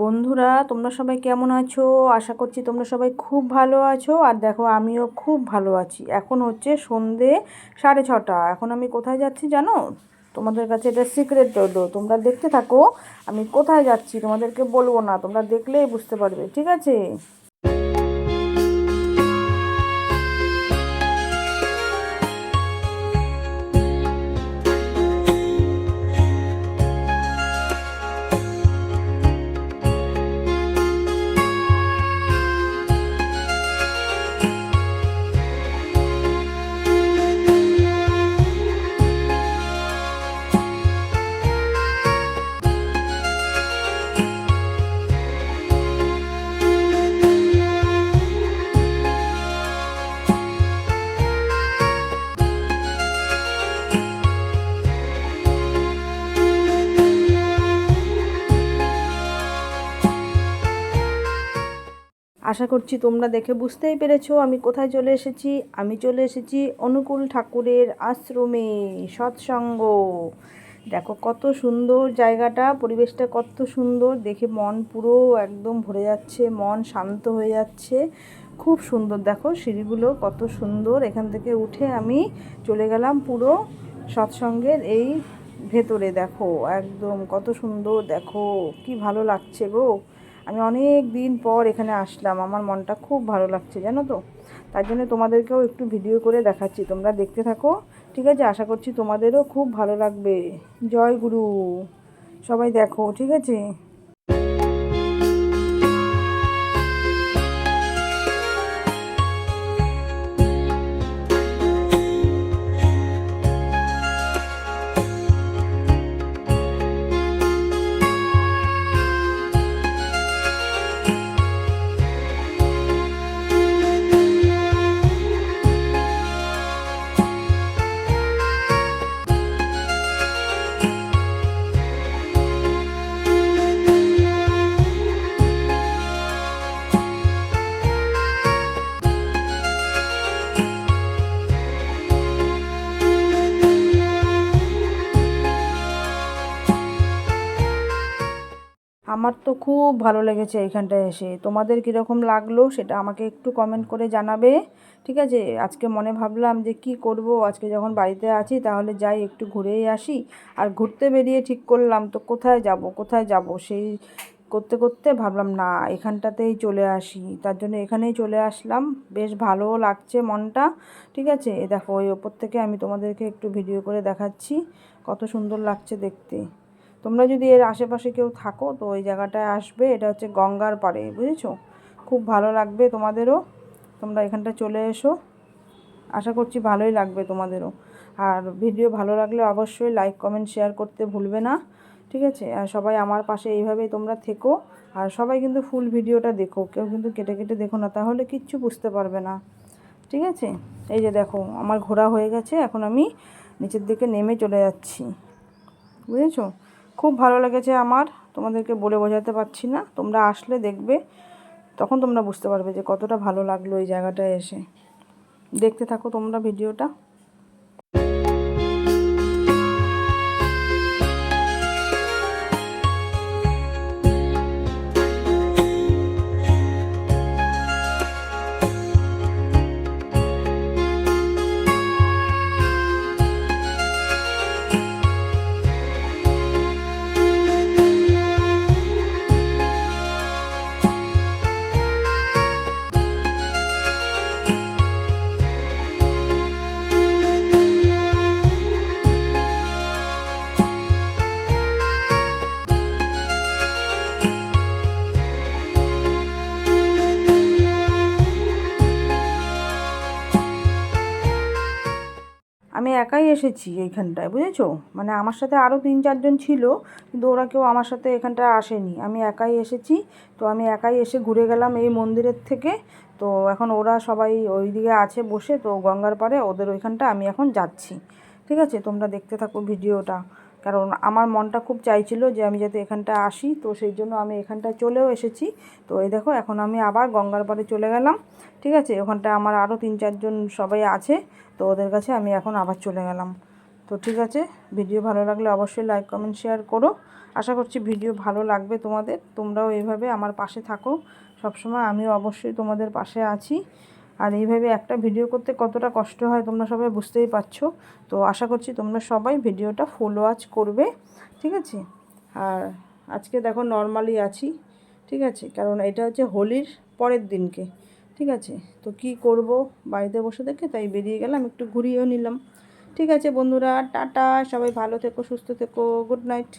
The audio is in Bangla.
বন্ধুরা, তোমরা সবাই কেমন আছো? আশা করছি তোমরা সবাই খুব ভালো আছো। আর দেখো, আমিও খুব ভালো আছি। এখন হচ্ছে সন্ধে সাড়ে ছটা। এখন আমি কোথায় যাচ্ছি জানো? তোমাদের কাছে এটা সিক্রেট রইল তোমরা দেখতে থাকো, আমি কোথায় যাচ্ছি তোমাদেরকে বলব না। তোমরা দেখলেই বুঝতে পারবে, ঠিক আছে? আশা করছি তোমরা দেখে বুঝতেই পেরেছ আমি কোথায় চলে এসেছি। আমি চলে এসেছি অনুকূল ঠাকুরের আশ্রমে, সৎসঙ্গ। দেখো কত সুন্দর জায়গাটা, পরিবেশটা কত সুন্দর। দেখে মন পুরো একদম ভরে যাচ্ছে, মন শান্ত হয়ে যাচ্ছে। খুব সুন্দর, দেখো সিঁড়িগুলো কত সুন্দর। এখান থেকে উঠে আমি চলে গেলাম পুরো সৎসঙ্গের এই ভেতরে, দেখো। একদম কত সুন্দর, দেখো। কি ভালো লাগছে গো। আমি অনেক দিন পর এখানে আসলাম। আমার মনটা খুব ভালো লাগছে, জানো তো? তার জন্য তোমাদেরকেও একটু ভিডিও করে দেখাচ্ছি। তোমরা দেখতে থাকো, ঠিক আছে? আশা করছি তোমাদেরও খুব ভালো লাগবে। জয় গুরু। সবাই দেখো, ঠিক আছে? আমার তো খুব ভালো লেগেছে এখানটায় এসে। তোমাদের কীরকম লাগল সেটা আমাকে একটু কমেন্ট করে জানাবে, ঠিক আছে? আজকে মনে ভাবলাম যে কি করব? আজকে যখন বাড়িতে আছি তাহলে যাই একটু ঘুরেই আসি। আর ঘুরতে বেরিয়ে ঠিক করলাম তো কোথায় যাব কোথায় যাব? সেই করতে করতে ভাবলাম, না, এখানটাতেই চলে আসি। তার জন্য এখানেই চলে আসলাম। বেশ ভালোও লাগছে মনটা, ঠিক আছে? দেখো, ওই ওপর থেকে আমি তোমাদেরকে একটু ভিডিও করে দেখাচ্ছি। কত সুন্দর লাগছে দেখতে। তোমরা যদি এর আশেপাশে কেউ থাকো, তো ওই জায়গাটায় আসবে। এটা হচ্ছে গঙ্গার পাড়ে, বুঝেছ? খুব ভালো লাগবে তোমাদেরও। তোমরা এখানটা চলে এসো। আশা করছি ভালোই লাগবে তোমাদেরও। আর ভিডিও ভালো লাগলে অবশ্যই লাইক, কমেন্ট, শেয়ার করতে ভুলবে না, ঠিক আছে? আর সবাই আমার পাশে এইভাবেই তোমরা থেকো। আর সবাই কিন্তু ফুল ভিডিওটা দেখো, কেউ কিন্তু কেটে কেটে দেখো না, তাহলে কিচ্ছু বুঝতে পারবে না, ঠিক আছে? এই যে দেখো, আমার ঘোরা হয়ে গেছে, এখন আমি নিচের দিকে নেমে চলে যাচ্ছি, বুঝেছ? খুব ভালো লেগেছে আমার। তোমাদেরকে বলে বোঝাতে পারছি না। তোমরা আসলে দেখবে, তখন তোমরা বুঝতে পারবে যে কতটা ভালো লাগল এই জায়গাটায় এসে। দেখতে থাকো তোমরা ভিডিওটা। একাই এসেছি এইখানটায়, বুঝেছ? মানে আমার সাথে আরও তিন চারজন ছিল, কিন্তু ওরা কেউ আমার সাথে এখানটায় আসেনি। আমি একাই এসেছি, তো আমি একাই এসে ঘুরে গেলাম এই মন্দিরের থেকে। তো এখন ওরা সবাই ওই দিকে আছে বসে, তো গঙ্গার পাড়ে ওদের ওইখানটা আমি এখন যাচ্ছি। ঠিক আছে? তোমরা দেখতে থাকো ভিডিওটা। কারণ আমার মনটা খুব চাইছিল যে আমি যাতে এখানটা আসি, তো সেই জন্য আমি এখানটায় চলেও এসেছি। তো এই দেখো, এখন আমি আবার গঙ্গার পাড়ে চলে গেলাম, ঠিক আছে? ওখানটা আমার আরও তিন চারজন সবাই আছে, তো ওদের কাছে আমি এখন আবার চলে গেলাম। তো ঠিক আছে, ভিডিও ভালো লাগলে অবশ্যই লাইক, কমেন্ট, শেয়ার করো। আশা করছি ভিডিও ভালো লাগবে তোমাদের, তোমরাও এইভাবে আমার পাশে থাকো। সবসময় আমিও অবশ্যই তোমাদের পাশে আছি। আর এইভাবে একটা ভিডিও করতে কতটা কষ্ট হয় তোমরা সবাই বুঝতেই পারছ। তো আশা করছি তোমরা সবাই ভিডিওটা ফুল ওয়াচ করবে, ঠিক আছে? আর আজকে দেখো নর্মালি আছি, ঠিক আছে? কারণ এটা হচ্ছে হোলির পরের দিনকে, ঠিক আছে? তো কি করব? বাড়িতে বসে দেখে তাই বেরিয়ে গেলাম, একটু ঘুরিয়েও নিলাম। ঠিক আছে বন্ধুরা, টাটা, সবাই ভালো থেকো, সুস্থ থেকো গুড নাইট